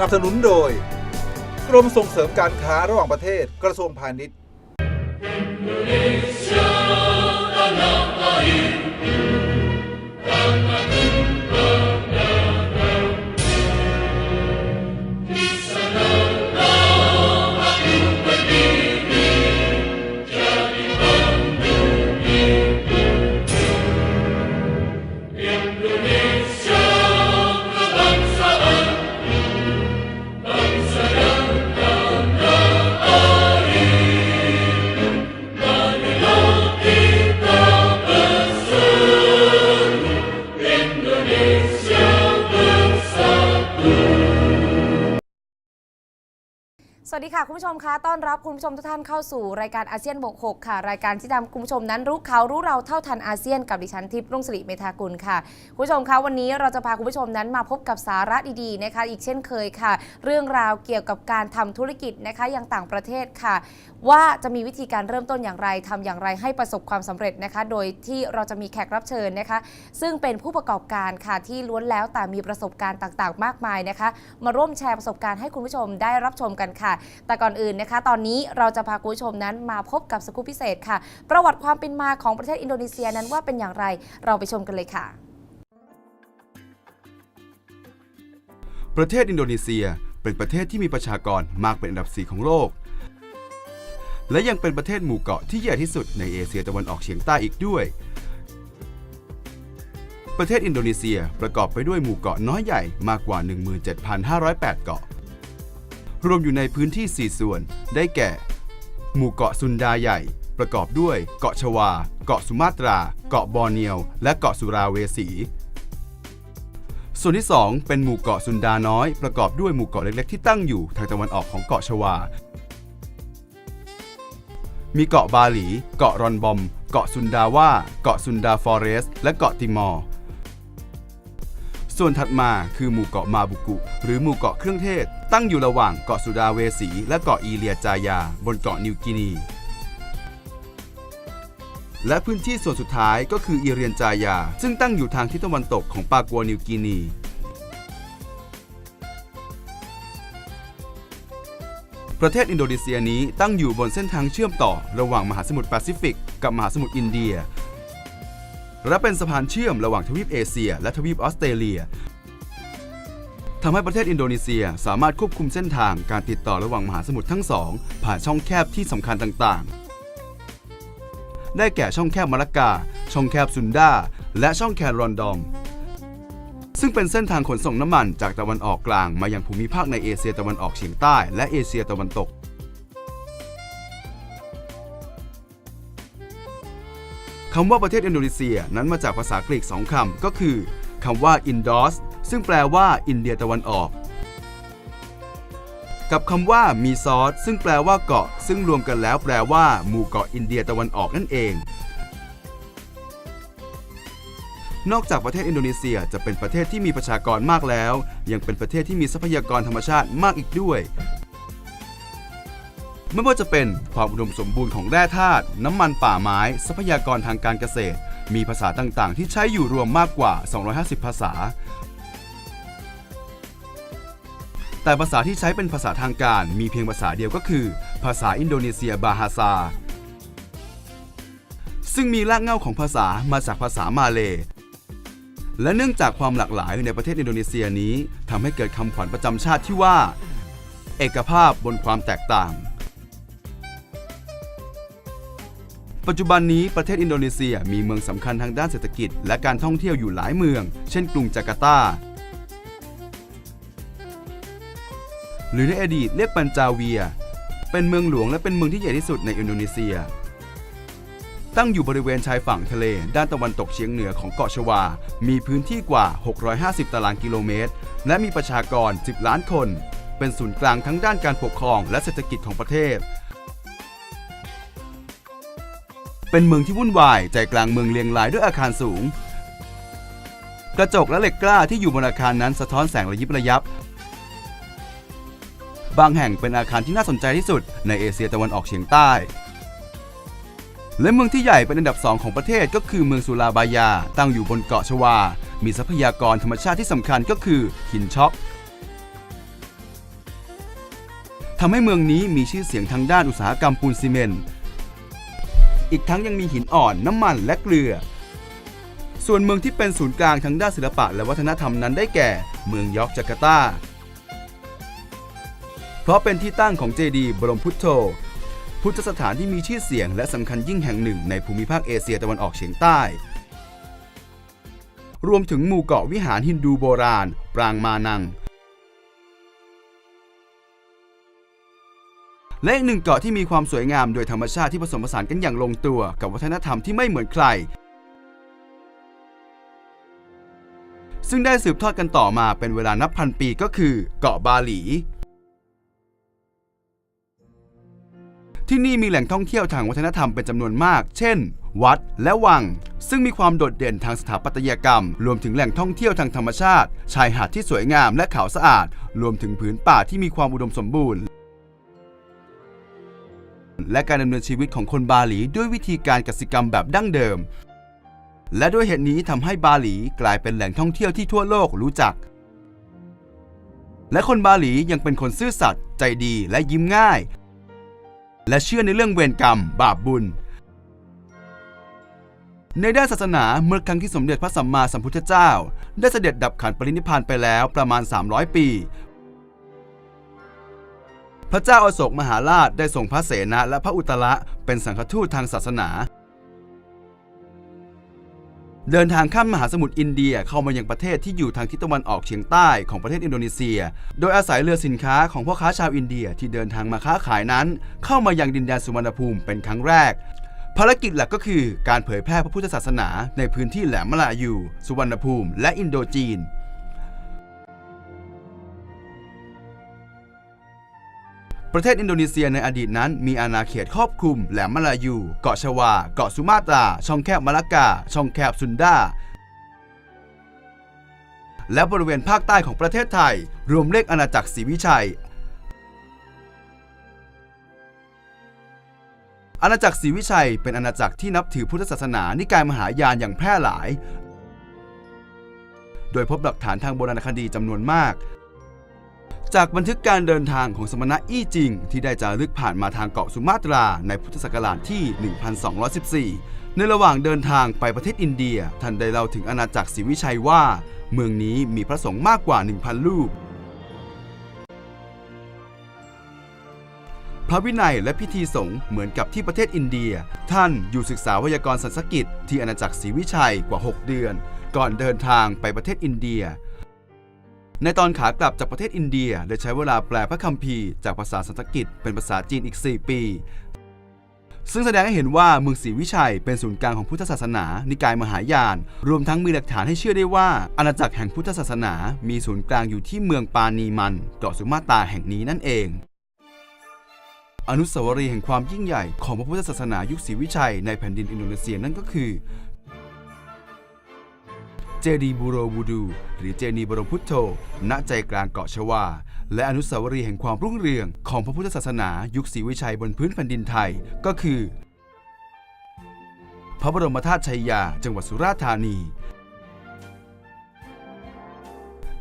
นับสนุนโดย กรมส่งเสริมการค้าระหว่างประเทศกระทรวงพาณิชย์ สวัสดีค่ะ คุณผู้ชมคะต้อนรับคุณผู้ชมทุกท่านเข้าสู่รายการอาเซียนบก6ค่ะ รายการที่ทำคุณผู้ชมนั้นรู้เขารู้เราเท่าทันอาเซียนกับดิฉันทิพย์รุ่งสิริเมธากุลค่ะ คุณผู้ชมคะวันนี้เราจะพาคุณผู้ชมนั้นมาพบกับสาระดีๆนะคะ อีกเช่นเคยค่ะ เรื่องราวเกี่ยวกับการทำธุรกิจนะคะอย่างต่างประเทศค่ะ ว่าจะมีวิธีการเริ่มต้นอย่างไรทำอย่างไรให้ประสบความสำเร็จนะคะ โดยที่เราจะมีแขกรับเชิญนะคะ ซึ่งเป็นผู้ประกอบการค่ะที่ล้วนแล้วแต่มีประสบการณ์ต่างๆ มากมายนะคะ มาร่วมแชร์ประสบการณ์ให้คุณผู้ชมได้รับชมกันค่ะแต่ก่อนอื่นนะคะ ตอนนี้เราจะพาคุณผู้ชมนั้นมาพบกับสกู๊ปพิเศษค่ะ ประวัติความเป็นมาของประเทศอินโดนีเซียนั้นว่าเป็นอย่างไรเราไปชมกันเลยค่ะ ประเทศอินโดนีเซียเป็นประเทศที่มีประชากรมากเป็นอันดับ4ของโลก และยังเป็นประเทศหมู่เกาะที่ใหญ่ที่สุดในเอเชียตะวันออกเฉียงใต้อีกด้วย ประเทศอินโดนีเซียประกอบไปด้วยหมู่เกาะน้อยใหญ่มากกว่า 17,508 เกาะ รวมอยู่ในพื้นที่ 4 ส่วน ได้แก่ หมู่เกาะซุนดาใหญ่ ประกอบด้วย เกาะชวา เกาะสุมาตรา เกาะบอร์เนียว และเกาะสุราเวสี ส่วนที่ 2 เป็นหมู่เกาะซุนดาน้อย ประกอบด้วยหมู่เกาะเล็กๆ ที่ตั้งอยู่ทางตะวันออกของเกาะชวา มีเกาะบาหลี เกาะรอนบอม เกาะซุนดาว่า เกาะซุนดาฟอเรส และเกาะติมอร์ ส่วนถัดมาคือหมู่เกาะมาบุกุ หรือหมู่เกาะเครื่องเทศ ตั้งอยู่ระหว่างเกาะสุดาเวสี และเกาะอีเลียจายา บนเกาะนิวกินี และพื้นที่ส่วนสุดท้ายก็คืออีเรียนจายา ซึ่งตั้งอยู่ทางทิศตะวันตกของปากัวนิวกินีประเทศอินโดนีเซียนี้ตั้งอยู่บนเส้นทางเชื่อมต่อระหว่างมหาสมุทรแปซิฟิก กับมหาสมุทรอินเดีย และเป็นสะพานเชื่อมระหว่างทวีปเอเชีย และทวีปออสเตรเลียทำให้ประเทศอินโดนีเซียสามารถควบคุมเส้นทางการติดต่อระหว่างมหาสมุทรทั้งสองผ่านช่องแคบที่สำคัญต่างๆ ได้แก่ช่องแคบมาลากา ช่องแคบซุนดา และช่องแคบรอนดอม ซึ่งเป็นเส้นทางขนส่งน้ำมันจากตะวันออกกลางมายังภูมิภาคในเอเชียตะวันออกเฉียงใต้และเอเชียตะวันตก คำว่าประเทศอินโดนีเซียนั้นมาจากภาษากรีกสองคำก็คือคำว่า Indos ซึ่งแปลว่าอินเดียตะวันออก กับคำว่ามีซอสซึ่งแปลว่าเกาะ ซึ่งรวมกันแล้วแปลว่า หมู่เกาะอินเดียตะวันออกนั่นเอง นอกจากประเทศอินโดนีเซียจะเป็นประเทศที่มีประชากรมากแล้ว ยังเป็นประเทศที่มีทรัพยากรธรรมชาติมากอีกด้วย ไม่ว่าจะเป็นความอุดมสมบูรณ์ของแร่ธาตุน้ำมันป่าไม้ ทรัพยากรทางการเกษตร มีภาษาต่างๆ ที่ใช้อยู่รวมมากกว่า 250 ภาษา แต่ภาษาที่ใช้เป็นภาษาทางการมีเพียงภาษาเดียวก็คือ ภาษาอินโดนีเซียบาฮาซา ซึ่งมีรากเหง้าของภาษามาจากภาษามาเลและเนื่องจากความหลากหลายในประเทศอินโดนีเซียนี้ทำให้เกิดคำขวัญประจำชาติที่ว่า เอกภาพบนความแตกต่าง ปัจจุบันนี้ประเทศอินโดนีเซียมีเมืองสำคัญทางด้านเศรษฐกิจ และการท่องเที่ยวอยู่หลายเมือง เช่นกรุงจาการ์ตา หรือในอดีตเรียกปัญจาเวีย เป็นเมืองหลวงและเป็นเมืองที่ใหญ่ที่สุดในอินโดนีเซีย ตั้งอยู่บริเวณชายฝั่งทะเล ด้านตะวันตกเฉียงเหนือของเกาะชวา มีพื้นที่กว่า 650 ตารางกิโลเมตร และมีประชากร 10 ล้านคน เป็นศูนย์กลางทั้งด้านการปกครองและเศรษฐกิจของประเทศ เป็นเมืองที่วุ่นวายใจกลางเมืองเรียงรายด้วยอาคารสูง กระจกและเหล็กกล้าที่อยู่บนอาคารนั้นสะท้อนแสงระยิบระยับบางแห่งเป็นอาคารที่น่าสนใจที่สุดในเอเชียตะวันออกเฉียงใต้ และเมืองที่ใหญ่เป็นอันดับสองของประเทศก็คือเมืองสุราบายา ตั้งอยู่บนเกาะชวา มีทรัพยากรธรรมชาติที่สำคัญก็คือหินช็อกทำให้เมืองนี้มีชื่อเสียงทางด้านอุตสาหกรรมปูนซีเมนต์ อีกทั้งยังมีหินอ่อนน้ำมันและเกลือ ส่วนเมืองที่เป็นศูนย์กลางทางด้านศิลปะและวัฒนธรรมนั้นได้แก่ เมืองยอกจาการ์ตา เพราะเป็นที่ตั้งของเจดีย์บรมพุทโธ พุทธสถานที่มีชื่อเสียงและสำคัญยิ่งแห่งหนึ่งในภูมิภาคเอเชียตะวันออกเฉียงใต้รวมถึงหมู่เกาะวิหารฮินดูโบราณ ปรางมานัง และอีกหนึ่งเกาะที่มีความสวยงามโดยธรรมชาติที่ผสมผสานกันอย่างลงตัว กับวัฒนธรรมที่ไม่เหมือนใคร ซึ่งได้สืบทอดกันต่อมาเป็นเวลานับพันปีก็คือ เกาะบาหลี ที่นี่มีแหล่งท่องเที่ยวทางวัฒนธรรมเป็นจำนวนมาก เช่น วัดและวัง ซึ่งมีความโดดเด่นทางสถาปัตยกรรม รวมถึงแหล่งท่องเที่ยวทางธรรมชาติ ชายหาดที่สวยงามและเขาสะอาด รวมถึงผืนป่าที่มีความอุดมสมบูรณ์ และการดำเนินชีวิตของคนบาหลีด้วยวิธีการกสิกรรมแบบดั้งเดิม และด้วยเหตุนี้ทำให้บาหลีกลายเป็นแหล่งท่องเที่ยวที่ทั่วโลกรู้จัก และคนบาหลียังเป็นคนซื่อสัตย์ใจดีและยิ้มง่าย และเชื่อในเรื่องเวรกรรม บาปบุญ ในด้านศาสนาเมื่อครั้งที่สมเด็จพระสัมมาสัมพุทธเจ้า ได้เสด็จดับขันปรินิพพานไปแล้วประมาณ 300 ปี พระเจ้าอโศกมหาราชได้ส่งพระเสนาและพระอุตระเป็นสังฆทูตทางศาสนา เดินทางข้ามมหาสมุทรอินเดียเข้ามายังประเทศที่อยู่ทางทิศตะวันออกเฉียงใต้ของประเทศอินโดนีเซีย โดยอาศัยเรือสินค้าของพ่อค้าชาวอินเดียที่เดินทางมาค้าขายนั้น เข้ามายังดินแดนสุวรรณภูมิเป็นครั้งแรกภารกิจหลักก็คือการเผยแพร่พระพุทธศาสนาในพื้นที่แหลมมลายู สุวรรณภูมิ และอินโดจีน ประเทศอินโดนีเซียในอดีตนั้นมีอาณาเขตครอบคลุมแหลมมาลายู เกาะชวา เกาะสุมาตรา ช่องแคบมาลากา ช่องแคบซุนดา และบริเวณภาคใต้ของประเทศไทย รวมเลขอาณาจักรศรีวิชัย อาณาจักรศรีวิชัยเป็นอาณาจักรที่นับถือพุทธศาสนานิกายมหายานอย่างแพร่หลาย โดยพบหลักฐานทางโบราณคดีจำนวนมาก จากบันทึกการเดินทางของสมณะอี้จิง ที่ได้จารึกผ่านมาทางเกาะสุมาตราในพุทธศักราชที่ 1214 ในระหว่างเดินทางไปประเทศอินเดีย ท่านได้เล่าถึงอาณาจักรศรีวิชัยว่า เมืองนี้มีพระสงฆ์มากกว่า 1,000 รูป พระวินัยและพิธีสงฆ์เหมือนกับที่ประเทศอินเดีย ท่านอยู่ศึกษาวยากรณ์สันสกฤตที่อาณาจักรศรีวิชัยกว่า 6 เดือน ก่อนเดินทางไปประเทศอินเดีย ในตอนขากลับจากประเทศอินเดียได้ใช้เวลาแปลพระคัมภีร์จากภาษาสันสกฤตเป็นภาษาจีนอีก 4 ปี ซึ่งแสดงให้เห็นว่าเมืองศรีวิชัยเป็นศูนย์กลางของพุทธศาสนา นิกายมหายาน รวมทั้งมีหลักฐานให้เชื่อได้ว่า อาณาจักรแห่งพุทธศาสนา มีศูนย์กลางอยู่ที่เมืองปานีมันเกาะสุมาตราแห่งนี้นั่นเองอนุสาวรีย์แห่งความยิ่งใหญ่ของพระพุทธศาสนายุคศรีวิชัยในแผ่นดินอินโดนีเซียนั่นก็คือ เจดีบูโรวูดู หรือเจดีบรมพุทโธณใจกลางเกาะชวา และอนุสาวรีย์แห่งความรุ่งเรืองของพระพุทธศาสนายุคศรีวิชัยบนพื้นแผ่นดินไทยก็คือ พระบรมธาตุชัยยา จังหวัดสุราษฎร์ธานี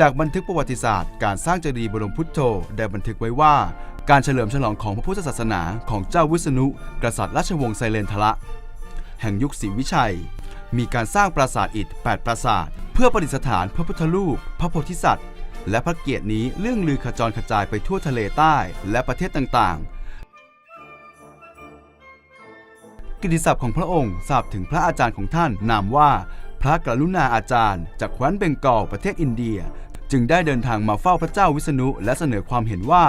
จากบันทึกประวัติศาสตร์ การสร้างเจดีย์บรมพุทโธได้บันทึกไว้ว่าการเฉลิมฉลองของพระพุทธศาสนาของเจ้าวิษณุ กษัตริย์ราชวงศ์ไซเลนทละ แห่งยุคศรีวิชัย มีการสร้างปราสาทอิฐ 8 ปราสาท เพื่อประดิษฐานพระพุทธรูป พระโพธิสัตว์ และพระเกียรตินี้เรื่องลือขจรกระจายไปทั่วทะเลใต้และประเทศต่างๆ กิตติศัพท์ของพระองค์ทราบถึงพระอาจารย์ของท่านนามว่า พระกรุณาอาจารย์ จากแคว้นเบงกอลประเทศอินเดีย จึงได้เดินทางมาเฝ้าพระเจ้าวิษณุ และเสนอความเห็นว่า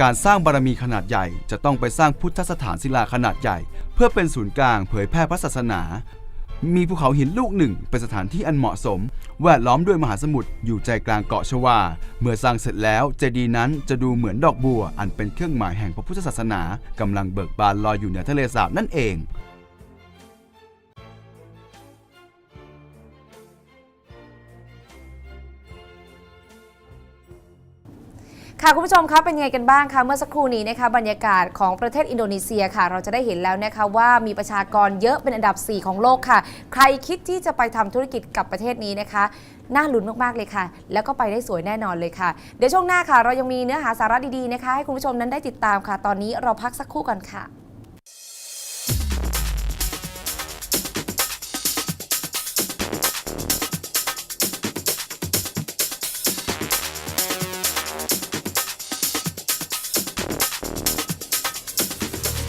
การสร้างบารมีขนาดใหญ่ จะต้องไปสร้างพุทธสถานศิลาขนาดใหญ่ เพื่อเป็นศูนย์กลางเผยแพร่พระศาสนา มีภูเขาหินลูกหนึ่งเป็นสถานที่อันเหมาะสม แวดล้อมด้วยมหาสมุทรอยู่ใจกลางเกาะชวา เมื่อสร้างเสร็จแล้วเจดีย์นั้นจะดูเหมือนดอกบัว อันเป็นเครื่องหมายแห่งพระพุทธศาสนากำลังเบิกบานลอยอยู่เหนือทะเลสาบนั่นเอง ค่ะคุณผู้ชมคะเป็นยังไงกันบ้างคะเมื่อสักครู่นี้นะคะบรรยากาศของประเทศอินโดนีเซียค่ะ เราจะได้เห็นแล้วนะคะว่ามีประชากรเยอะเป็นอันดับ 4 ของโลกค่ะ ใครคิดที่จะไปทำธุรกิจกับประเทศนี้นะคะน่าลุ้นมาก ๆ เลยค่ะ แล้วก็ไปได้สวยแน่นอนเลยค่ะ เดี๋ยวช่วงหน้าค่ะ เรายังมีเนื้อหาสาระดีๆนะคะ ให้คุณผู้ชมนั้นได้ติดตามค่ะ ตอนนี้เราพักสักครู่กันค่ะ